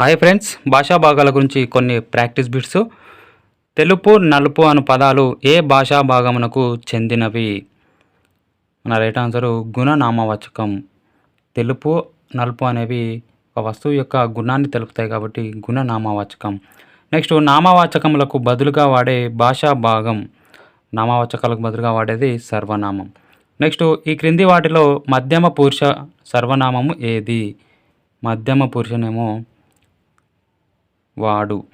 Hi friends భాషా భాగాల గురించి కొన్ని ప్రాక్టీస్ బిట్స్. తెలుపు నలుపు అను పదాలు ఏ భాషా భాగమునకు చెందినవి? మన రైట్ ఆన్సరు గుణనామవాచకం. తెలుపు నలుపు అనేవి ఒక వస్తువు యొక్క గుణాన్ని తెలుపుతాయి కాబట్టి గుణనామవాచకం. నెక్స్ట్ నామవాచకములకు బదులుగా వాడే భాషా భాగం. నామవాచకాలకు బదులుగా వాడేది సర్వనామం. నెక్స్ట్ ఈ క్రింది వాటిలో మధ్యమ పురుష సర్వనామము ఏది? మధ్యమ పురుషనేమో వాడు.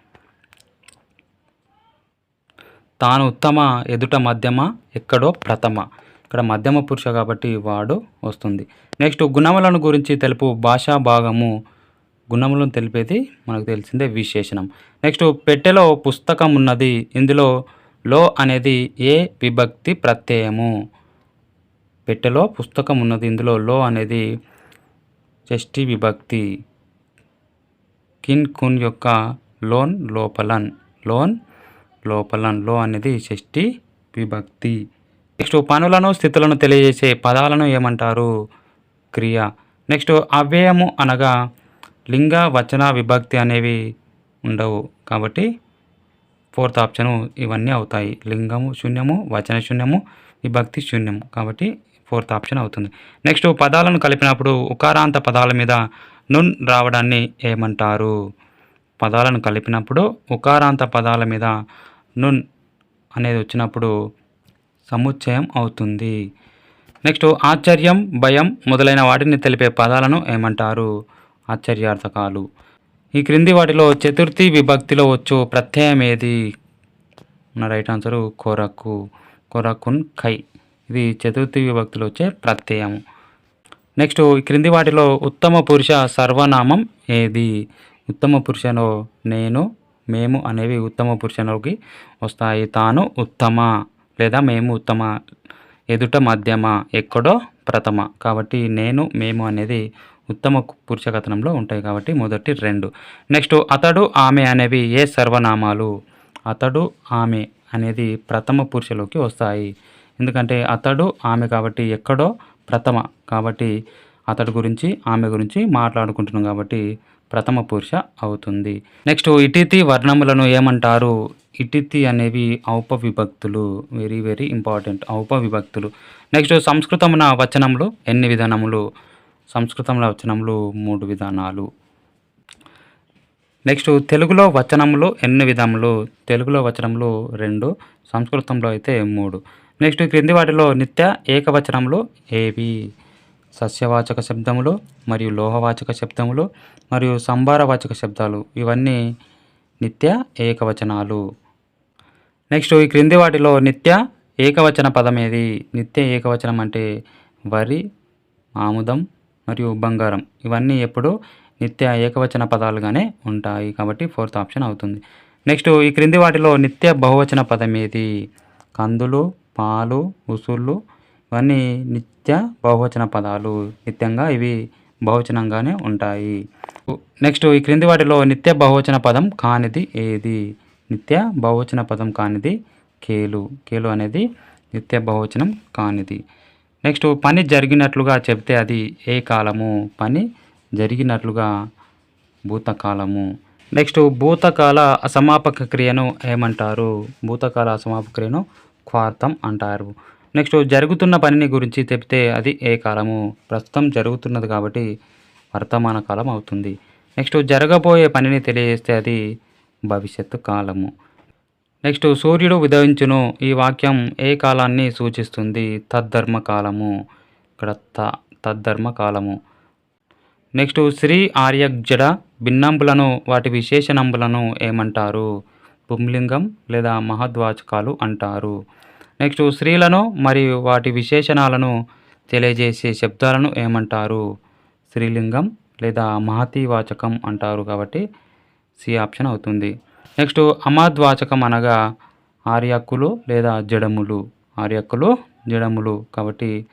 తాను ఉత్తమ ఎదుట మధ్యమ ఎక్కడో ప్రథమ. ఇక్కడ మధ్యమ పురుష కాబట్టి వాడు వస్తుంది. నెక్స్ట్ గుణములను గురించి తెలుపు భాషా భాగము. గుణములను తెలిపేది మనకు తెలిసిందే విశేషణం. నెక్స్ట్ పెట్టెలో పుస్తకం ఉన్నది. ఇందులో లో అనేది ఏ విభక్తి ప్రత్యయము? పెట్టెలో పుస్తకం ఉన్నది. ఇందులో లో అనేది షష్ఠి విభక్తి. కిన్ కున్ యొక్క లోన్ లోపలన్ లోన్ లోపలన్లో అనేది షష్ఠి విభక్తి. నెక్స్ట్ పనులను స్థితులను తెలియజేసే పదాలను ఏమంటారు? క్రియ. నెక్స్ట్ అవ్యయము అనగా లింగ వచన విభక్తి అనేవి ఉండవు కాబట్టి ఫోర్త్ ఆప్షను ఇవన్నీ అవుతాయి. లింగము శూన్యము వచన శూన్యము విభక్తి శూన్యము కాబట్టి ఫోర్త్ ఆప్షన్ అవుతుంది. నెక్స్ట్ పదాలను కలిపినప్పుడు ఉకారాంత పదాల మీద నున్ రావడాన్ని ఏమంటారు? పదాలను కలిపినప్పుడు ఉకారాంత పదాల మీద నున్ అనేది వచ్చినప్పుడు సముచ్చయం అవుతుంది. నెక్స్ట్ ఆశ్చర్యం భయం మొదలైన వాటిని తెలిపే పదాలను ఏమంటారు? ఆశ్చర్యార్థకాలు. ఈ క్రింది వాటిలో చతుర్థి విభక్తిలో వచ్చు ప్రత్యయం ఏది? నా రైట్ ఆన్సరు కొరకు కొరకున్ కై ఇది చతుర్థి విభక్తిలో వచ్చే ప్రత్యయము నెక్స్ట్ క్రింది వాటిలో ఉత్తమ పురుష సర్వనామం ఏది? ఉత్తమ పురుషలో నేను మేము అనేవి ఉత్తమ పురుషలోకి వస్తాయి. తాను ఉత్తమ లేదా మేము ఉత్తమ ఎదుట మధ్యమ ఎక్కడో ప్రథమ. కాబట్టి నేను మేము అనేది ఉత్తమ పురుష కథనంలో ఉంటాయి కాబట్టి మొదటి రెండు. నెక్స్ట్ అతడు ఆమె అనేవి ఏ సర్వనామాలు? అతడు ఆమె అనేది ప్రథమ పురుషలోకి వస్తాయి. ఎందుకంటే అతడు ఆమె కాబట్టి ఎక్కడో ప్రథమ కాబట్టి అతడి గురించి ఆమె గురించి మాట్లాడుకుంటున్నాం కాబట్టి ప్రథమ పురుష అవుతుంది. నెక్స్ట్ ఇటితి వర్ణములను ఏమంటారు? ఇటితి అనేవి ఔప విభక్తులు వెరీ వెరీ ఇంపార్టెంట్ ఔప విభక్తులు నెక్స్ట్ సంస్కృతమున వచనములు ఎన్ని విధానములు? సంస్కృతంలో వచనములు మూడు విధానాలు. నెక్స్ట్ తెలుగులో వచనములు ఎన్ని విధములు తెలుగులో వచనములు రెండు సంస్కృతంలో అయితే మూడు. నెక్స్ట్ క్రింది వాటిలో నిత్య ఏకవచనములు ఏవి? సస్యవాచక శబ్దములు మరియు లోహవాచక శబ్దములు మరియు సంభారవాచక శబ్దాలు. ఇవన్నీ నిత్య ఏకవచనాలు. నెక్స్ట్ ఈ క్రింది వాటిలో నిత్య ఏకవచన పదం ఏది? నిత్య ఏకవచనం అంటే వరి ఆముదం మరియు బంగారం. ఇవన్నీ ఎప్పుడు నిత్య ఏకవచన పదాలుగానే ఉంటాయి కాబట్టి ఫోర్త్ ఆప్షన్ అవుతుంది. నెక్స్ట్ ఈ క్రింది వాటిలో నిత్య బహువచన పదం ఏది? కందులు పాలు ఉసుళ్ళు ఇవన్నీ నిత్య బహువచన పదాలు. నిత్యంగా ఇవి బహువచనంగానే ఉంటాయి. నెక్స్ట్ ఈ క్రింది వాటిలో నిత్య బహువచన పదం కానిది ఏది? నిత్య బహువచన పదం కానిది కేలు. కేలు అనేది నిత్య బహువచనం కానిది. నెక్స్ట్ పని జరిగినట్లుగా చెప్తే అది ఏ కాలము? పని జరిగినట్లుగా భూతకాలము. నెక్స్ట్ భూతకాల అసమాపక క్రియను ఏమంటారు? భూతకాల అసమాపక క్రియను క్వార్థం అంటారు. నెక్స్ట్ జరుగుతున్న పనిని గురించి చెప్తే అది ఏ కాలము? ప్రస్తుతం జరుగుతున్నది కాబట్టి వర్తమాన కాలం అవుతుంది. నెక్స్ట్ జరగబోయే పనిని తెలియజేస్తే అది భవిష్యత్తు కాలము. నెక్స్ట్ సూర్యుడు ఉదయించును. ఈ వాక్యం ఏ కాలాన్ని సూచిస్తుంది? తద్ధర్మ కాలము. ఇక్కడ త తద్ధర్మ కాలము. నెక్స్ట్ శ్రీ ఆర్యజడ భిన్నంబులను వాటి విశేషణంబులను ఏమంటారు? పుంలింగం లేదా మహద్వాచకాలు అంటారు. నెక్స్ట్ స్త్రీలను మరియు వాటి విశేషణాలను తెలియజేసే శబ్దాలను ఏమంటారు? స్త్రీలింగం లేదా మహతీవాచకం అంటారు కాబట్టి సి ఆప్షన్ అవుతుంది. నెక్స్ట్ అమాద్వాచకం అనగా ఆర్యక్కులు లేదా జడములు. ఆర్యక్కులు జడములు కాబట్టి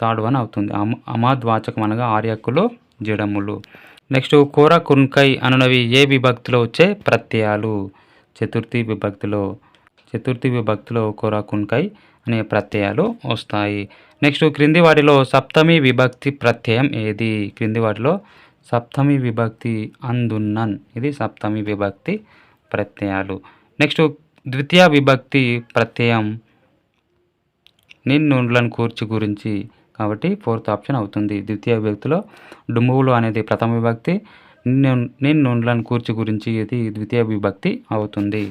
థర్డ్ వన్ అవుతుంది. అమ అమాద్వాచకం అనగా ఆర్యక్కులు జడములు. నెక్స్ట్ కూర కున్కై అనునవి ఏ విభక్తిలో వచ్చే ప్రత్యయాలు? చతుర్థి విభక్తిలో చతుర్థి విభక్తిలో కూర కుంకై అనే ప్రత్యయాలు వస్తాయి. నెక్స్ట్ క్రింది వాటిలో సప్తమి విభక్తి ప్రత్యయం ఏది? క్రింది వాటిలో సప్తమి విభక్తి అందున్నన్. ఇది సప్తమి విభక్తి ప్రత్యయాలు. నెక్స్ట్ ద్వితీయ విభక్తి ప్రత్యయం నిన్నుండ్లను కూర్చి గురించి కాబట్టి ఫోర్త్ ఆప్షన్ అవుతుంది. ద్వితీయ విభక్తిలో డుమ్మువులు అనేది ప్రథమ విభక్తి నిన్నుండ్లను కూర్చి గురించి ఇది ద్వితీయ విభక్తి అవుతుంది.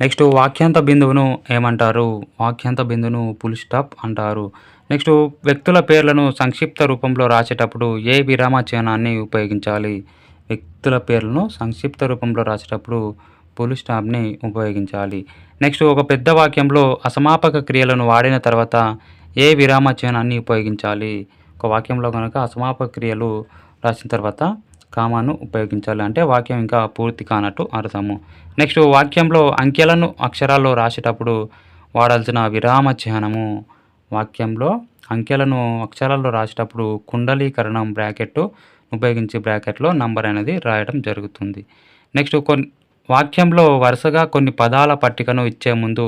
నెక్స్ట్ వాక్యాంత బిందువును ఏమంటారు? వాక్యాంత బిందువును పుల్ స్టాప్ అంటారు. నెక్స్ట్ వ్యక్తుల పేర్లను సంక్షిప్త రూపంలో రాసేటప్పుడు ఏ విరామ చిహ్నాన్ని ఉపయోగించాలి? వ్యక్తుల పేర్లను సంక్షిప్త రూపంలో రాసేటప్పుడు పుల్ స్టాప్ని ఉపయోగించాలి. నెక్స్ట్ ఒక పెద్ద వాక్యంలో అసమాపక క్రియలను వాడిన తర్వాత ఏ విరామ చిహ్నాన్ని ఉపయోగించాలి? ఒక వాక్యంలో కనుక అసమాపక క్రియలు రాసిన తర్వాత కామాను ఉపయోగించాలి అంటే వాక్యం ఇంకా పూర్తి కానట్టు అర్థము. నెక్స్ట్ వాక్యంలో అంకెలను అక్షరాల్లో రాసేటప్పుడు వాడాల్సిన విరామ చిహ్నము. వాక్యంలో అంకెలను అక్షరాల్లో రాసేటప్పుడు కుండలీకరణం బ్రాకెట్ ఉపయోగించి బ్రాకెట్లో నంబర్ అనేది రాయడం జరుగుతుంది. నెక్స్ట్ కొన్ని వాక్యంలో వరుసగా కొన్ని పదాల పట్టికను ఇచ్చే ముందు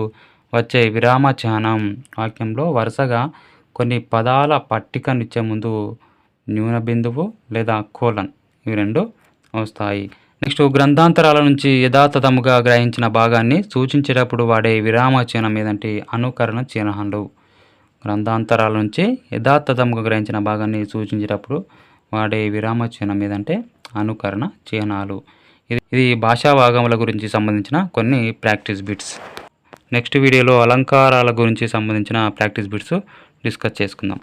వచ్చే విరామ చిహ్నం. వాక్యంలో వరుసగా కొన్ని పదాల పట్టికను ఇచ్చే ముందు న్యూన బిందువు లేదా కోలన్. ఇవి రెండు వస్తాయి. నెక్స్ట్ గ్రంథాంతరాల నుంచి యథాతథముగా గ్రహించిన భాగాన్ని సూచించేటప్పుడు వాడే విరామ చిహ్నం ఏదంటే అనుకరణ చిహ్నాలు గ్రంథాంతరాల నుంచి యథాతథముగా గ్రహించిన భాగాన్ని సూచించేటప్పుడు వాడే విరామ చిహ్నం ఏదంటే అనుకరణ చిహ్నాలు ఇది ఇది భాషా భాగముల గురించి సంబంధించిన కొన్ని ప్రాక్టీస్ బిట్స్. నెక్స్ట్ వీడియోలో అలంకారాల గురించి సంబంధించిన ప్రాక్టీస్ బిట్స్ డిస్కస్ చేసుకుందాం.